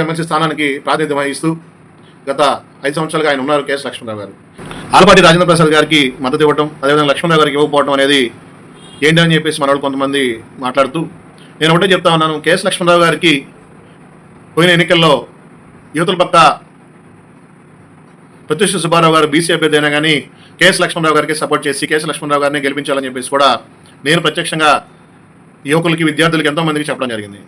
MLC స్థానానికి ప్రాతినిధ్యం వహిస్తూ గత ఐదు సంవత్సరాలుగా ఆయన ఉన్నారు కేఎస్ లక్ష్మణరావు గారు. ఆలపాటి రాజేంద్ర ప్రసాద్ గారికి మద్దతు ఇవ్వటం అదేవిధంగా లక్ష్మణరావు గారికి ఇవ్వకపోవడం అనేది ఏంటని చెప్పేసి మన వాళ్ళు కొంతమంది మాట్లాడుతూ నేను ఒకటే చెప్తా ఉన్నాను కేఎస్ లక్ష్మణరావు గారికి పోయిన ఎన్నికల్లో యువతుల పక్క ప్రత్యుష సుబ్బారావు గారు బీసీ అభ్యర్థి అయినా కానీ కేఎస్ లక్ష్మణరావు గారికి సపోర్ట్ చేసి కేఎస్ లక్ష్మణరావు గారిని గెలిపించాలని చెప్పేసి కూడా నేను ప్రత్యక్షంగా యువకులకి విద్యార్థులకి ఎంతో మందికి చెప్పడం జరిగింది.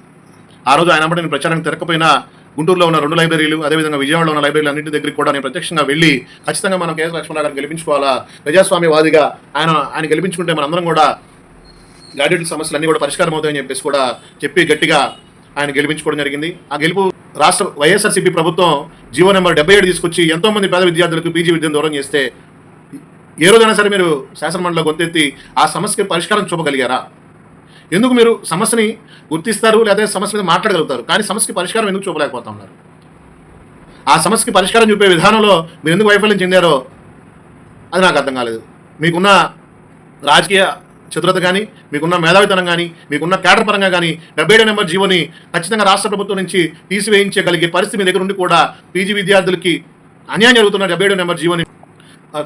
ఆ రోజు ఆయన నేను ప్రచారానికి తిరగకపోయినా గుంటూరులో ఉన్న రెండు లైబ్రరీలు అదేవిధంగా విజయవాడలో ఉన్న లైబ్రరీలు అన్నింటి దగ్గరికి కూడా నేను ప్రత్యక్షంగా వెళ్ళి ఖచ్చితంగా మనం కేఎస్ లక్ష్మణరావు గారిని గెలిపించుకోవాలా ప్రజాస్వామ్యవాదిగా ఆయన ఆయన గెలిపించుకుంటే మనందరం కూడా గ్రాడ్యుయేట్ సమస్యలు అన్నీ కూడా పరిష్కారం అవుతాయని చెప్పేసి కూడా చెప్పి గట్టిగా ఆయన గెలిపించుకోవడం జరిగింది. ఆ గెలుపు రాష్ట్ర వైఎస్ఆర్సీపీ ప్రభుత్వం జీవో నెంబర్ డెబ్బై ఏడు తీసుకొచ్చి ఎంతో మంది పేద విద్యార్థులకు పీజీ విద్యను దూరం చేస్తే ఏ రోజైనా సరే మీరు శాసనమండలిలో గొంతెత్తి ఆ సమస్యకి పరిష్కారం చూపగలిగారా? ఎందుకు మీరు సమస్యని గుర్తిస్తారు? లేదా సమస్య మీద మాట్లాడగలుగుతారు? కానీ సమస్యకి పరిష్కారం ఎందుకు చూపలేకపోతా ఉన్నారు ఆ సమస్యకి పరిష్కారం చూపే విధానంలో మీరు ఎందుకు వైఫల్యం చెందారో అది నాకు అర్థం కాలేదు. మీకున్న రాజకీయ చతురత కానీ మీకున్న మేధావితనం కానీ మీకున్న కేటర్ పరంగా కానీ డెబ్బై ఏడు నెంబర్ జీవోని ఖచ్చితంగా రాష్ట్ర ప్రభుత్వం నుంచి తీసివేయించగలిగే పరిస్థితి మీ దగ్గర ఉండి కూడా పీజీ విద్యార్థులకి అన్యాయం జరుగుతున్న డెబ్బై ఏడు నెంబర్ జీవోని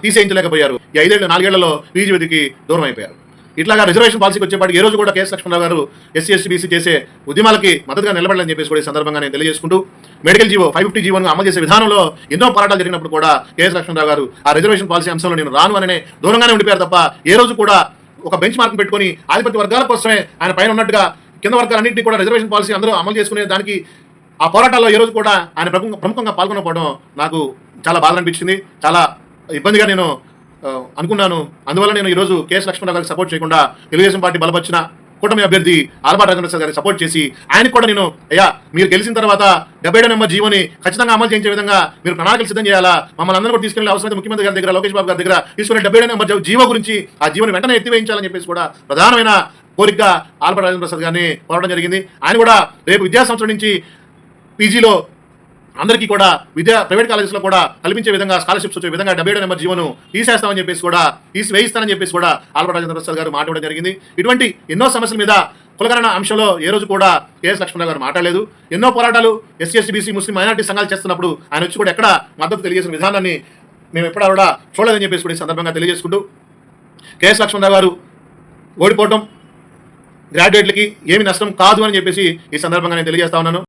తీసేయించలేకపోయారు. ఈ ఐదేళ్ళు నాలుగేళ్ళలో పీజీ విధికి దూరం అయిపోయారు ఇట్లాగా రిజర్వేషన్ పాలసీకి వచ్చేపాటికి ఏ రోజు కూడా కేఎస్ లక్ష్మణరావు గారు ఎస్సీ ఎస్టీ బీసీ చేసే ఉద్యమాలకి మద్దతుగా నిలబడాలని చెప్పేసి కూడా ఈ సందర్భంగా నేను తెలియజేసుకుంటూ మెడికల్ జీవో ఫైవ్ ఫిఫ్టీ జీవోను అమలు చేసే విధానంలో ఎన్నో పోరాటాలు జరిగినప్పుడు కూడా కేఎస్ లక్ష్మణరావు గారు ఆ రిజర్వేషన్ పాలసీ అంశంలో నేను రాను అనే దూరంగానే ఉండిపోయారు తప్ప ఏ రోజు కూడా ఒక బెంచ్ మార్క్ పెట్టుకొని ఆధిపత్య వర్గాల కోసమే ఆయన పైన ఉన్నట్టుగా కింద వర్గాలన్నింటినీ కూడా రిజర్వేషన్ పాలసీ అందరూ అమలు చేసుకునే దానికి ఆ పోరాటాల్లో ఈ రోజు కూడా ఆయన ప్రముఖ- ప్రముఖంగా పాల్గొనకపోవడం నాకు చాలా బాధ అనిపించింది. చాలా ఇబ్బందిగా నేను అనుకున్నాను. అందువల్ల నేను ఈరోజు కేఎస్ లక్ష్మణరావు గారికి సపోర్ట్ చేయకుండా తెలుగుదేశం పార్టీ బలపరిచిన కూటమి అభ్యర్థి ఆలపాటి రాజేంద్ర ప్రసాద్ గారికి సపోర్ట్ చేసి ఆయనకు కూడా నేను అయ్యా మీరు గెలిచిన తర్వాత డెబ్బై ఏడు నెంబర్ జీవోని ఖచ్చితంగా అమలు చేయించే విధంగా మీరు ప్రణాళికలు సిద్ధం చేయాలా? మమ్మల్ని అందరూ కూడా తీసుకెళ్ళి అవసరమైతే ముఖ్యమంత్రి గారి దగ్గర లోకేష్ బాబు గారి దగ్గర తీసుకునే డెబ్బై ఏడు నెంబర్ జీవో గురించి ఆ జీవోని వెంటనే ఎత్తివేయించాలని చెప్పేసి కూడా ప్రధానమైన కోరికగా ఆలపాటి రాజేంద్ర ప్రసాద్ గారిని కోరడం జరిగింది. ఆయన కూడా రేపు విద్యా సంవత్సరం నుంచి పీజీలో అందరికీ కూడా విద్యా ప్రైవేట్ కాలేజెస్లో కూడా కల్పించే విధంగా స్కాలర్షిప్స్ వచ్చే విధంగా డెబ్బై ఏడు నెంబర్ జీవోను తీసేస్తామని చెప్పేసి కూడా తీసి వేయిస్తానని చెప్పేసి కూడా ఆల్బర్ట్ రాజేంద్ర ప్రసాద్ గారు మాట్లాడడం జరిగింది. ఇటువంటి ఎన్నో సమస్యల మీద కులగణన అంశంలో ఏ రోజు కూడా కేఎస్ లక్ష్మణరావు గారు మాట్లాడలేదు. ఎన్నో పోరాటాలు SC ST BC Muslim minority సంఘాలు చేస్తున్నప్పుడు ఆయన వచ్చి కూడా ఎక్కడ మద్దతు తెలియజేసిన విధానాన్ని మేము ఎప్పుడా కూడా చూడలేదని చెప్పేసి కూడా ఈ సందర్భంగా తెలియజేసుకుంటూ కేఎస్ లక్ష్మణరావు గారు ఓడిపోవటం గ్రాడ్యుయేట్లకి ఏమి నష్టం కాదు అని చెప్పేసి ఈ సందర్భంగా నేను తెలియజేస్తా ఉన్నాను.